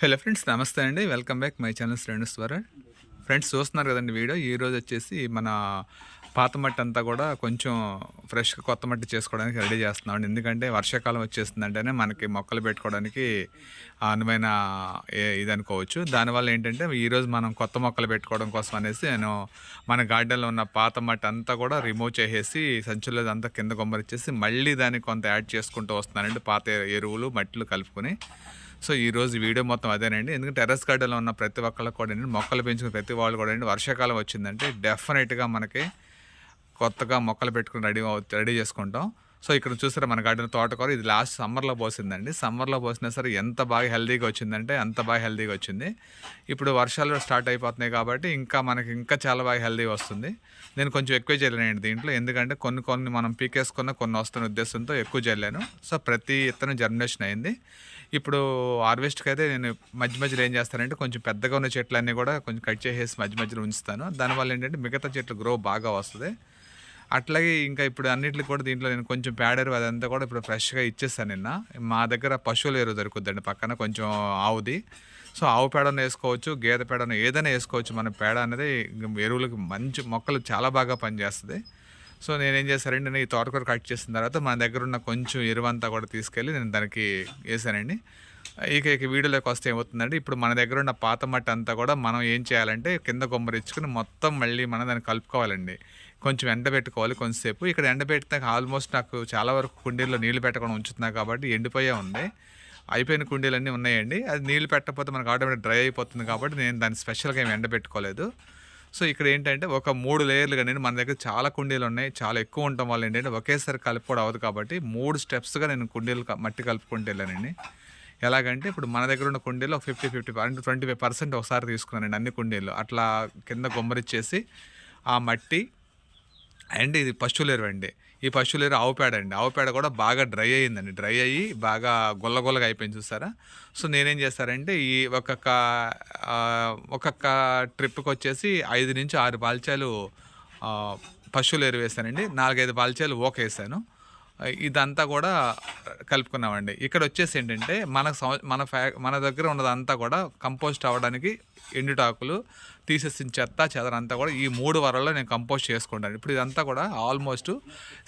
Hello friends నమస్తే అండి. Welcome back my channel శ్రేణుస్ ద్వారా ఫ్రెండ్స్ చూస్తున్నారు కదండి వీడియో. ఈరోజు వచ్చేసి మన పాత మట్టి అంతా కూడా కొంచెం ఫ్రెష్గా కొత్త మట్టి చేసుకోవడానికి రెడీ చేస్తున్నాం ఎందుకంటే వర్షాకాలం వచ్చేస్తుందంటేనే మనకి మొక్కలు పెట్టుకోవడానికి అనువైన ఇది అనుకోవచ్చు. దానివల్ల ఏంటంటే ఈరోజు మనం కొత్త మొక్కలు పెట్టుకోవడం కోసం అనేసి నేను మన గార్డెన్లో ఉన్న పాత మట్టి అంతా కూడా రిమూవ్ చేసేసి సంచుల్లో అంతా కింద కొమ్మరిచ్చేసి మళ్ళీ దానికి కొంత యాడ్ చేసుకుంటూ వస్తున్నానండి. పాత ఎరువులు మట్టిలు కలుపుకొని. సో ఈ రోజు వీడియో మొత్తం అదేనండి. ఎందుకంటే టెర్రస్ గార్డెన్లో ఉన్న ప్రతి ఒక్కళ్ళకి కూడా ఏంటి మొక్కలు పెంచుకున్న ప్రతి వాళ్ళు కూడా అండి వర్షాకాలం వచ్చిందంటే డెఫినెట్గా మనకి కొత్తగా మొక్కలు పెట్టుకుని రెడీ రెడీ చేసుకుంటాం. సో ఇక్కడ చూసారా మన గార్డెన్ తోటకూర. ఇది లాస్ట్ సమ్మర్లో పోసిందండి. సమ్మర్లో పోసినా సరే ఎంత బాగా హెల్దీగా వచ్చిందంటే అంత బాగా హెల్దీగా వచ్చింది. ఇప్పుడు వర్షాలు స్టార్ట్ అయిపోతున్నాయి కాబట్టి ఇంకా మనకి ఇంకా చాలా బాగా హెల్దీ వస్తుంది. నేను కొంచెం ఎక్కువ చేయలేనండి దీంట్లో. ఎందుకంటే కొన్ని కొన్ని మనం పీకేసుకున్న కొన్ని వస్తున్న ఉద్దేశంతో ఎక్కువ చల్లాను సో ప్రతి ఇతను జర్మినేషన్ అయింది. ఇప్పుడు హార్వెస్ట్కి అయితే నేను మధ్య మధ్యలో ఏం చేస్తానంటే కొంచెం పెద్దగా ఉన్న చెట్లన్నీ కూడా కొంచెం కట్ చేసేసి మధ్య మధ్యలో ఉంచుతాను. దానివల్ల ఏంటంటే మిగతా చెట్లు గ్రో బాగా వస్తుంది. అట్లాగే ఇంకా ఇప్పుడు అన్నిటికి కూడా దీంట్లో నేను కొంచెం ప్యాడర్ అదంతా కూడా ఇప్పుడు ఫ్రెష్గా ఇచ్చేస్తాను నిన్న. మా దగ్గర పశువుల ఎరువు దొరుకుద్దండి పక్కన కొంచెం ఆవుది. సో ఆవు పేడను వేసుకోవచ్చు గేదె పేడను ఏదైనా వేసుకోవచ్చు. మన పేడ అనేది ఎరువులకు మంచి మొక్కలు చాలా బాగా పనిచేస్తుంది. సో నేనేం చేశానండి నేను ఈ తోటకూర కట్ చేసిన తర్వాత మన దగ్గర ఉన్న కొంచెం ఎరువంతా కూడా తీసుకెళ్ళి నేను దానికి వేసానండి. ఇక ఇక వీడియోలోకి వస్తే ఏమవుతుందంటే ఇప్పుడు మన దగ్గర ఉన్న పాత మట్టి అంతా కూడా మనం ఏం చేయాలంటే కింద కొమ్మరిచ్చుకుని మొత్తం మళ్ళీ మనం దాన్ని కలుపుకోవాలండి. కొంచెం ఎండబెట్టుకోవాలి కొంతసేపు. ఇక్కడ ఎండబెట్టినాక ఆల్మోస్ట్ నాకు చాలా వరకు కుండీల్లో నీళ్ళు పెట్టకుండా ఉంచుతున్నా కాబట్టి ఎండిపోయే ఉంది. అయిపోయిన కుండీలన్నీ ఉన్నాయండి. అది నీళ్ళు పెట్టకపోతే మనకు ఆటోమేటిక్ డ్రై అయిపోతుంది కాబట్టి నేను దాన్ని స్పెషల్గా ఏమి ఎండబెట్టుకోలేదు సో ఇక్కడ ఏంటంటే ఒక మూడు లేయర్లుగా నేను మన దగ్గర చాలా కుండీలు ఉన్నాయి. చాలా ఎక్కువ ఉండటం వల్ల ఏంటంటే ఒకేసారి కలుపుకోవడం అవ్వదు కాబట్టి మూడు స్టెప్స్గా నేను కుండీలు మట్టి కలుపుకుంటూ వెళ్ళానండి. ఎలాగంటే ఇప్పుడు మన దగ్గర ఉన్న కుండీలు ఒక ఫిఫ్టీ ఫిఫ్టీ అంటే ట్వంటీ ఫైవ్ పర్సెంట్ ఒకసారి తీసుకున్నానండి అన్ని కుండీలు అట్లా కింద గుమ్మరిచ్చేసి ఆ మట్టి అండ్ ఇది పశువుల అండి. ఈ పశువుల ఎరువు ఆవు పేడ అండి. ఆవు పేడ కూడా బాగా డ్రై అయ్యిందండి. డ్రై అయ్యి బాగా గుల్ల గుల్లగా అయిపోయింది చూసారా? సో నేనేం చేస్తారంటే ఈ ఒక్కొక్క ఒక్కొక్క ట్రిప్కి వచ్చేసి ఐదు నుంచి ఆరు పాల్చాలు ఆ, పశువుల ఎరువు వేసానండి నాలుగైదు పాల్చాలు ఓకేసాను. వేసాను ఇదంతా కూడా కలుపుకున్నామండి. ఇక్కడ వచ్చేసి ఏంటంటే మన సంవ మన ఫ్యా మన దగ్గర ఉన్నదంతా కూడా కంపోస్ట్ అవ్వడానికి ఎండుటాకులు తీసేసిన చెత్త చెదరంతా కూడా ఈ మూడు వారాల్లో నేను కంపోస్ట్ చేసుకుంటాను. ఇప్పుడు ఇదంతా కూడా almost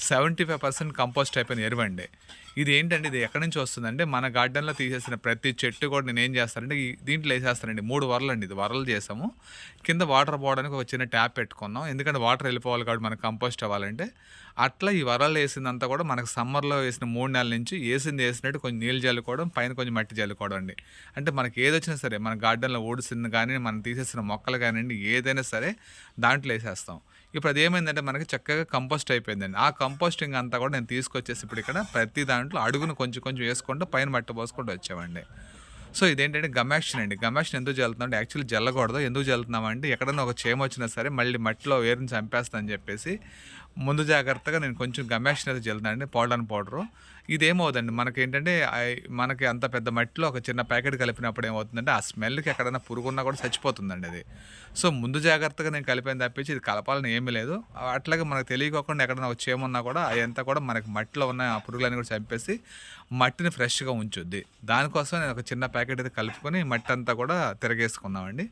seventy five percent compost అయిపోయిన ఎరువండి. ఇది ఏంటంటే ఇది ఎక్కడి నుంచి వస్తుందంటే మన గార్డెన్లో తీసేసిన ప్రతి చెట్టు కూడా నేను ఏం చేస్తానంటే ఈ దీంట్లో వేసేస్తానండి. మూడు వరలు అండి ఇది వరలు చేసాము. కింద వాటర్ పోవడానికి ఒక చిన్న ట్యాప్ పెట్టుకున్నాం. ఎందుకంటే వాటర్ వెళ్ళిపోవాలి కాబట్టి మనకు కంపోస్ట్ అవ్వాలంటే అట్లా ఈ వరలు వేసిందంతా కూడా మనకు సమ్మర్లో వేసిన మూడు నెలల నుంచి వేసింది వేసినట్టు కొంచెం నీళ్ళు జల్లుకోవడం పైన కొంచెం మట్టి జల్లుకోవడం అండి. అంటే మనకి ఏదొచ్చినా సరే మన గార్డెన్లో ఊడిసింది కానీ మనం తీసేసిన మొక్కలు కానీ కానివ్వండి ఏదైనా సరే దాంట్లో వేసేస్తాం. ఇప్పుడు అది ఏమైందంటే మనకి చక్కగా కంపోస్ట్ అయిపోయిందండి. ఆ కంపోస్టింగ్ అంతా కూడా నేను తీసుకొచ్చేసి ఇప్పుడు ఇక్కడ ప్రతి దాంట్లో అడుగును కొంచెం కొంచెం వేసుకుంటూ పైన మట్టి పోసుకుంటూ వచ్చామండి. సో ఇదేంటంటే గమాక్షన్ అండి. గమాక్షన్ ఎందుకు జల్లుతున్నాం యాక్చువల్లీ జల్లకూడదు. ఎందుకు జల్లుతున్నామంటే ఎక్కడన్నా ఒక చేమ వచ్చినా సరే మళ్ళీ మట్టిలో వేరుని చంపేస్తా అని చెప్పేసి ముందు జాగ్రత్తగా నేను కొంచెం గమాక్షన్ అయితే జల్లుతానండి. Powder powder. ఇదేమవుదండి మనకి ఏంటంటే మనకి అంత పెద్ద మట్టిలో ఒక చిన్న ప్యాకెట్ కలిపినప్పుడు ఏమవుతుందంటే ఆ స్మెల్కి ఎక్కడైనా పురుగున్నా కూడా చచ్చిపోతుందండి అది. సో ముందు జాగ్రత్తగా నేను కలిపాను తప్పించి ఇది కలపాలని ఏమీ లేదు. అట్లాగే మనకు తెలియకోకుండా ఎక్కడైనా ఒక చేమున్నా కూడా అదంతా కూడా మనకి మట్టిలో ఉన్న ఆ పురుగులన్నీ కూడా చంపేసి మట్టిని ఫ్రెష్గా ఉంచుద్ది. దానికోసం నేను ఒక చిన్న ప్యాకెట్ అయితే కలుపుకొని మట్టి అంతా కూడా తిరగేసుకున్నామండి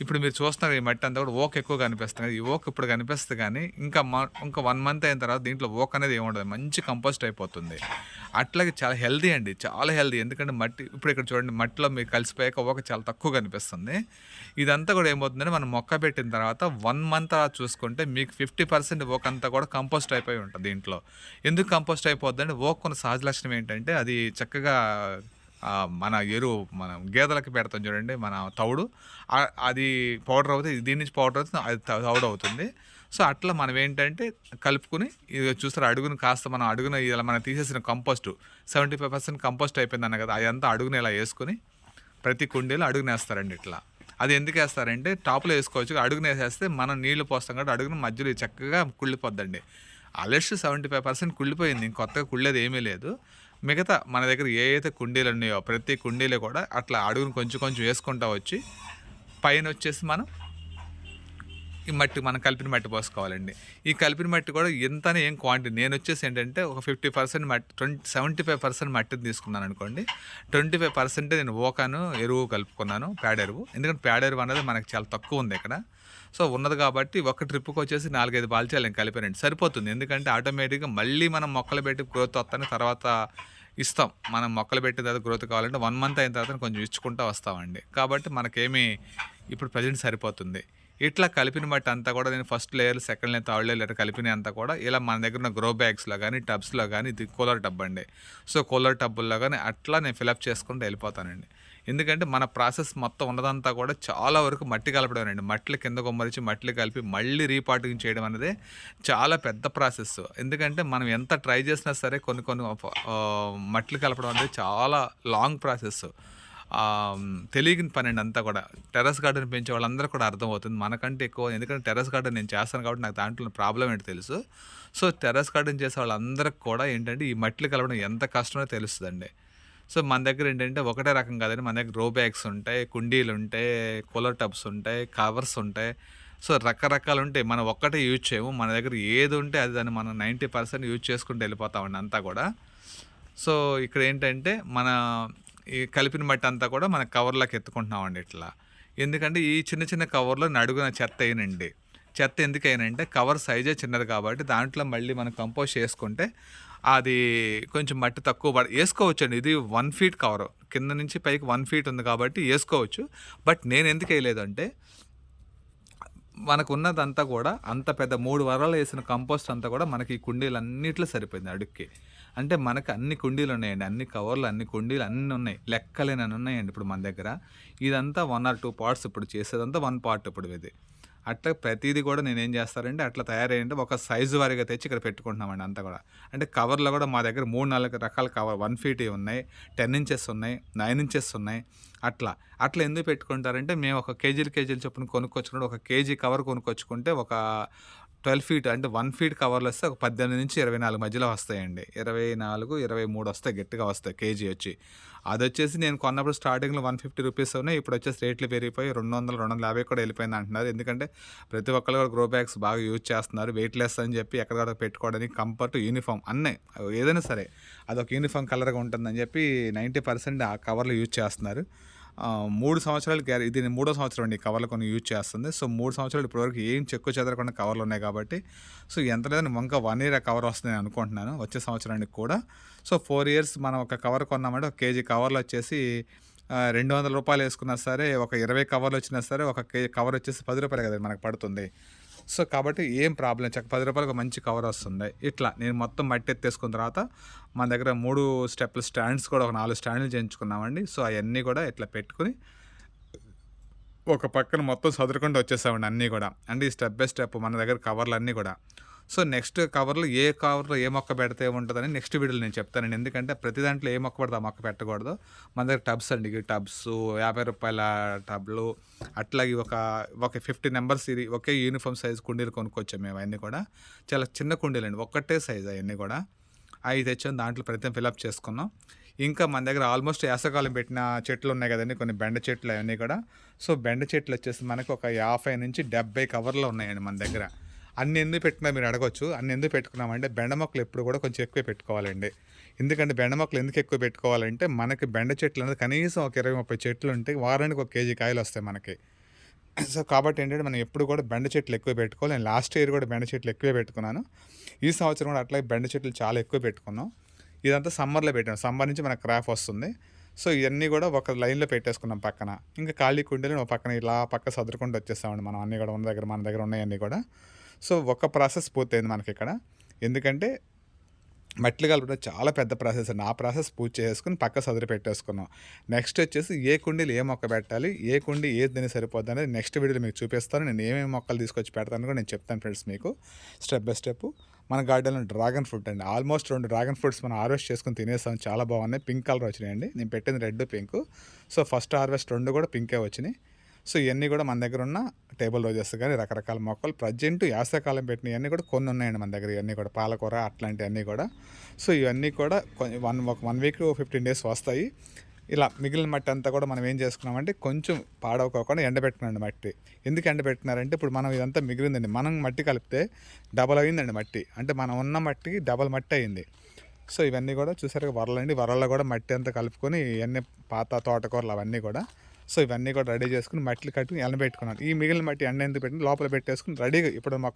ఇప్పుడు మీరు చూస్తున్నారు ఈ మట్టి అంతా కూడా ఓక్ ఎక్కువ కనిపిస్తుంది. ఈ ఓక్ ఇప్పుడు కనిపిస్తుంది కానీ ఇంకా మ- ఇంకా వన్ మంత్ అయిన తర్వాత దీంట్లో ఓక్ అనేది ఏముండదు మంచి కంపోస్ట్ అయిపోతుంది. అట్లాగే చాలా హెల్దీ అండి. చాలా హెల్దీ ఎందుకంటే మట్టి ఇప్పుడు ఇక్కడ చూడండి మట్టిలో మీకు కలిసిపోయాక ఓక చాలా తక్కువ కనిపిస్తుంది. ఇదంతా కూడా ఏమవుతుందంటే మనం మొక్క పెట్టిన తర్వాత వన్ మంత్ అలా చూసుకుంటే మీకు ఫిఫ్టీ పర్సెంట్ ఓక్ అంతా కూడా కంపోస్ట్ అయిపోయి ఉంటుంది దీంట్లో. ఎందుకు కంపోస్ట్ అయిపోద్ది అంటే ఓక్ కొన్ని సహజ లక్షణం ఏంటంటే అది చక్కగా మన ఎరువు మనం గేదెలకి పెడతాం చూడండి మన తౌడు. అది పౌడర్ అవుతుంది దీని నుంచి పౌడర్ అవుతుంది అది తౌడు అవుతుంది. సో అట్లా మనం ఏంటంటే కలుపుకుని ఇది చూస్తారు అడుగును కాస్త మనం అడుగున ఇలా మనం తీసేసిన compost seventy five percent compost అయిపోయింది అన్న కదా అదంతా అడుగున ఇలా వేసుకుని ప్రతి కుండీలో అడుగున వేస్తారండి ఇట్లా. అది ఎందుకు వేస్తారంటే టాప్లో వేసుకోవచ్చు అడుగున వేసేస్తే మనం నీళ్ళు పోస్తాం కాబట్టి అడుగున మధ్యలో చక్కగా కుళ్ళిపోద్దండి. ఆల్రెడీ సెవెంటీ ఫైవ్ పర్సెంట్ కుళ్ళిపోయింది ఇంకొత్తగా కుళ్ళేది ఏమీ లేదు. మిగతా మన దగ్గర ఏ అయితే కుండీలు ఉన్నాయో ప్రతి కుండీలు కూడా అట్లా అడుగును కొంచెం కొంచెం వేసుకుంటా వచ్చి పైన వచ్చేసి మనం ఈ మట్టి మనం కలిపిన మట్టి పోసుకోవాలండి. ఈ కలిపిన మట్టి కూడా ఇంతనే ఏం క్వాంటిటీ నేను వచ్చేసి ఏంటంటే ఒక ఫిఫ్టీ పర్సెంట్ మట్టి ట్వంటీ సెవెంటీ ఫైవ్ పర్సెంట్ మట్టిని తీసుకున్నాను అనుకోండి. ట్వంటీ ఫైవ్ పర్సెంట్ నేను ఓకాను ఎరువు కలుపుకున్నాను పేడెరువు ఎందుకంటే పేడెరువు అనేది మనకి చాలా తక్కువ ఉంది ఇక్కడ. సో ఉన్నది కాబట్టి ఒక ట్రిప్కి వచ్చేసి నాలుగైదు బాల్చాలు నేను కలిపానండి. సరిపోతుంది. ఎందుకంటే ఆటోమేటిక్గా మళ్ళీ మనం మొక్కలు పెట్టి గ్రోత్ వస్తాను తర్వాత ఇస్తాం. మనం మొక్కలు పెట్టిన తర్వాత గ్రోత్ కావాలంటే వన్ మంత్ అయిన తర్వాత కొంచెం ఇచ్చుకుంటూ వస్తామండి. కాబట్టి మనకేమీ ఇప్పుడు ప్రజెంట్ సరిపోతుంది. ఇట్లా కలిపిన మట్టి అంతా కూడా నేను first layer second layer third layer కలిపిన అంతా కూడా ఇలా మన దగ్గర ఉన్న గ్రో బ్యాగ్స్లో కానీ టబ్స్లో కానీ ఇది కూలర్ టబ్ అండి. సో కూలర్ టబ్బుల్లో కానీ అట్లా నేను ఫిలప్ చేసుకుంటూ వెళ్ళిపోతానండి. ఎందుకంటే మన ప్రాసెస్ మొత్తం ఉన్నదంతా కూడా చాలా వరకు మట్టి కలపడం అండి మట్టిని కింద కొమ్మరిచి మట్టిలు కలిపి మళ్ళీ రీపాటింగ్ చేయడం అనేది చాలా పెద్ద ప్రాసెస్ ఎందుకంటే మనం ఎంత ట్రై చేసినా సరే కొన్ని కొన్ని మట్టిలు మట్లు కలపడం అనేది చాలా లాంగ్ ప్రాసెస్ తెలియని పని అండి అంతా కూడా టెర్రస్ గార్డెన్ పెంచే వాళ్ళందరూ కూడా అర్థమవుతుంది మనకంటే ఎక్కువ ఎందుకంటే టెర్రస్ గార్డెన్ నేను చేస్తాను కాబట్టి నాకు దాంట్లో ప్రాబ్లం ఏంటి తెలుసు. సో టెర్రస్ గార్డెన్ చేసే వాళ్ళందరికీ కూడా ఏంటంటే ఈ మట్లు కలవడం ఎంత కష్టమో తెలుస్తుందండి. సో మన దగ్గర ఏంటంటే ఒకటే రకం కాదండి మన దగ్గర రో బ్యాగ్స్ ఉంటాయి కుండీలు ఉంటాయి కూలర్ టబ్స్ ఉంటాయి కవర్స్ ఉంటాయి. సో రకరకాలు ఉంటాయి మనం ఒక్కటే యూజ్ చేయము. మన దగ్గర ఏది ఉంటే అది దాన్ని మనం నైంటీ పర్సెంట్ యూజ్ చేసుకుంటూ వెళ్ళిపోతామండి అంతా కూడా. సో ఇక్కడ ఏంటంటే మన ఈ కలిపిన మట్టి అంతా కూడా మన కవర్లోకి ఎత్తుకుంటున్నామండి ఇట్లా. ఎందుకంటే ఈ చిన్న చిన్న కవర్లో నడుగున చెత్త అయినండి. చెత్త ఎందుకు కవర్ సైజే చిన్నది కాబట్టి దాంట్లో మళ్ళీ మనం కంపోజ్ చేసుకుంటే అది కొంచెం మట్టి తక్కువ పడ వేసుకోవచ్చండి. ఇది వన్ ఫీట్ కవర్. కింద నుంచి పైకి వన్ ఫీట్ ఉంది కాబట్టి వేసుకోవచ్చు. బట్ నేను ఎందుకు వేయలేదంటే మనకు ఉన్నదంతా కూడా అంత పెద్ద మూడు వరాలు వేసిన కంపోస్ట్ అంతా కూడా మనకి ఈ కుండీలన్నిట్లో సరిపోయింది అడుక్కి. అంటే మనకు అన్ని కుండీలు ఉన్నాయండి. అన్ని కవర్లు అన్ని కుండీలు అన్నీ ఉన్నాయి. లెక్కలేనని ఉన్నాయండి ఇప్పుడు మన దగ్గర. ఇదంతా వన్ ఆర్ టూ పార్ట్స్ ఇప్పుడు చేసేదంతా వన్ పార్ట్ ఇప్పుడు ఇది. అట్లా ప్రతిదీ కూడా నేనేం చేస్తారంటే అట్లా తయారయ్యంటే ఒక సైజు వారిగా తెచ్చి ఇక్కడ పెట్టుకుంటున్నామండి అంతా కూడా. అంటే కవర్లో కూడా మా దగ్గర మూడు నాలుగు రకాల కవర్ వన్ ఫీట్ ఉన్నాయి. టెన్ ఇంచెస్ ఉన్నాయి నైన్ ఇంచెస్ ఉన్నాయి. అట్లా. అట్లా ఎందుకు పెట్టుకుంటారంటే మేము ఒక కేజీలు కేజీలు చొప్పున కొనుక్కొచ్చుకుంటే ఒక కేజీ కవర్ కొనుక్కొచ్చుకుంటే ఒక ట్వెల్వ్ ఫీట్ అంటే వన్ ఫీట్ కవర్లు వస్తే ఒక పద్దెనిమిది నుంచి ఇరవై నాలుగు మధ్యలో వస్తాయండి. ఇరవై నాలుగు ఇరవై మూడు వస్తాయి గట్టిగా వస్తాయి కేజీ వచ్చి. అది వచ్చేసి నేను కొన్నప్పుడు స్టార్టింగ్లో వన్ ఫిఫ్టీ రూపీస్ ఉన్నాయి ఇప్పుడు వచ్చేసి రేట్లు పెరిగిపోయి రెండు వందలు రెండు వందల యాభై కూడా వెళ్ళిపోయింది అంటున్నారు. ఎందుకంటే ప్రతి ఒక్కరు కూడా గ్రో బ్యాగ్స్ బాగా యూజ్ చేస్తున్నారు. వెయిట్ లెస్ అని చెప్పి ఎక్కడ పెట్టుకోవడానికి కంఫర్ట్ యూనిఫామ్ అన్నీ ఏదైనా సరే. అదొక యూనిఫామ్ కలర్గా ఉంటుందని చెప్పి నైంటీ పర్సెంట్ ఆ కవర్లు యూజ్ చేస్తున్నారు. మూడు సంవత్సరాలు గ్యార దీని మూడో సంవత్సరం అండి ఈ కవర్లు కొన్ని యూజ్ చేస్తుంది. సో మూడు సంవత్సరాలు ఇప్పటివరకు ఏం చెక్కు చెదరకుండా కవర్లు ఉన్నాయి కాబట్టి సో ఎంత లేదని ఇంకా వన్ ఇయర్ కవర్ వస్తుంది అనుకుంటున్నాను వచ్చే సంవత్సరానికి కూడా. సో ఫోర్ ఇయర్స్ మనం ఒక కవర్ కొన్నామంటే ఒక కేజీ కవర్లు వచ్చేసి రెండు వందల రూపాయలు వేసుకున్నా సరే ఒక ఇరవై కవర్లు వచ్చినా సరే ఒక కవర్ వచ్చేసి పది రూపాయలు కదా మనకు పడుతుంది. సో కాబట్టి ఏం ప్రాబ్లం చక్క పది రూపాయలకు ఒక మంచి కవర్ వస్తుంది. ఇట్లా నేను మొత్తం మట్టి ఎత్తేసుకున్న తర్వాత మన దగ్గర మూడు స్టెప్లు స్టాండ్స్ కూడా ఒక నాలుగు స్టాండ్లు చేయించుకున్నామండి. సో అవన్నీ కూడా ఇట్లా పెట్టుకుని ఒక పక్కన మొత్తం సదురుకుంటూ వచ్చేసామండి అన్నీ కూడా. అంటే ఈ స్టెప్ బై స్టెప్ మన దగ్గర కవర్లు అన్నీ కూడా. సో నెక్స్ట్ కవర్లో ఏ కవర్లో ఏ మొక్క పెడితే ఉంటుందని నెక్స్ట్ వీడియోలో నేను చెప్తానండి. ఎందుకంటే ప్రతి దాంట్లో ఏ మొక్క పడితే ఆ మొక్క పెట్టకూడదు. మన దగ్గర టబ్స్ అండి. ఈ టబ్స్ యాభై రూపాయల టబ్లు అట్లాగే ఒక ఒక ఫిఫ్టీ నెంబర్స్ ఇది ఒకే యూనిఫామ్ సైజ్ కుండీలు కొనుక్కొచ్చాం మేము అవన్నీ కూడా. చాలా చిన్న కుండీలు అండి ఒక్కటే సైజ్ అవన్నీ కూడా. అవి తెచ్చాం దాంట్లో ప్రతి ఫిలప్ చేసుకున్నాం. ఇంకా మన దగ్గర ఆల్మోస్ట్ వేసవకాలం పెట్టిన చెట్లు ఉన్నాయి కదండి. కొన్ని బెండ చెట్లు అవన్నీ కూడా. సో బెండ చెట్లు వచ్చేసి మనకు ఒక యాభై నుంచి డెబ్బై కవర్లు ఉన్నాయండి మన దగ్గర. అన్ని ఎందుకు పెట్టినా మీరు అడగొచ్చు. అన్ని ఎందుకు పెట్టుకున్నామంటే బెండ మొక్కలు ఎప్పుడు కూడా కొంచెం ఎక్కువ పెట్టుకోవాలండి. ఎందుకంటే బెండ మొక్కలు ఎందుకు ఎక్కువ పెట్టుకోవాలంటే మనకి బెండ చెట్లు అనేది కనీసం ఒక ఇరవై ముప్పై చెట్లు ఉంటే వారానికి ఒక కేజీ కాయలు వస్తాయి మనకి. సో కాబట్టి ఏంటంటే మనం ఎప్పుడు కూడా బెండ చెట్లు ఎక్కువ పెట్టుకోవాలి. నేను లాస్ట్ ఇయర్ కూడా బెండ చెట్లు ఎక్కువే పెట్టుకున్నాను. ఈ సంవత్సరం కూడా అట్లాగే బెండ చెట్లు చాలా ఎక్కువ పెట్టుకున్నాం. ఇదంతా సమ్మర్లో పెట్టాం. సమ్మర్ నుంచి మనకు క్రాఫ్ వస్తుంది. సో ఇవన్నీ కూడా ఒక లైన్లో పెట్టేసుకున్నాం పక్కన. ఇంకా ఖాళీ కుండీలు పక్కన ఇలా పక్క సదురుకుంటూ వచ్చేస్తామండి మనం. అన్నీ కూడా ఉన్న దగ్గర మన దగ్గర ఉన్నాయన్నీ కూడా. సో ఒక ప్రాసెస్ పూర్తయింది మనకి ఇక్కడ ఎందుకంటే మట్లు కలపడం చాలా పెద్ద ప్రాసెస్ అండి. ఆ ప్రాసెస్ పూర్తి చేసుకుని పక్క సదిరి పెట్టేసుకున్నాం. నెక్స్ట్ వచ్చేసి ఏ కుండీలు ఏ మొక్క పెట్టాలి ఏ కుండీ ఏది దీన్ని సరిపోద్ది అనేది నెక్స్ట్ వీడియోలో మీకు చూపిస్తాను. నేను ఏమేమి మొక్కలు తీసుకొచ్చి పెడతాను కూడా నేను చెప్తాను ఫ్రెండ్స్ మీకు. Step by step. మన గార్డెన్లో డ్రాగన్ ఫ్రూట్ అండి. ఆల్మోస్ట్ రెండు డ్రాగన్ ఫ్రూట్స్ మనం హార్వెస్ట్ చేసుకుని తినేస్తాం చాలా బాగున్నాయి. పింక్ కలర్ వచ్చినాయండి. నేను పెట్టింది red pink. So first harvest రెండు కూడా పింకే వచ్చినాయి. సో ఇవన్నీ కూడా మన దగ్గర ఉన్న టేబుల్ రోజెస్ కానీ రకరకాల మొక్కలు ప్రజెంట్ యాసకాలం పెట్టినవన్నీ కూడా కొన్ని ఉన్నాయండి మన దగ్గర. ఇవన్నీ కూడా పాలకూర అట్లాంటివన్నీ కూడా. సో ఇవన్నీ కూడా వన్ ఒక వన్ వీక్ ఫిఫ్టీన్ డేస్ వస్తాయి. ఇలా మిగిలిన మట్టి అంతా కూడా మనం ఏం చేసుకున్నామంటే కొంచెం పాడవకోకుండా ఎండబెట్టుకున్నాండి మట్టి. ఎందుకు ఎండబెట్టినారంటే ఇప్పుడు మనం ఇదంతా మిగిలిందండి. మనం మట్టి కలిపితే డబల్ అయిందండి మట్టి. అంటే మనం ఉన్న మట్టికి డబల్ మట్టి అయింది. సో ఇవన్నీ కూడా చూసారు వరలండి. వరల్లో కూడా మట్టి అంతా కలుపుకొని ఇవన్నీ పాత తోటకూరలు అవన్నీ కూడా సో ఇవన్నీ కూడా రెడీ చేసుకుని మట్టిలు కట్టుకుని ఎండబెట్టుకున్నాను ఈ మిగిలిన మట్టి ఎండ ఎందుకు పెట్టిన లోపల పెట్టేసుకుని రెడీగా ఇప్పుడు మొక్క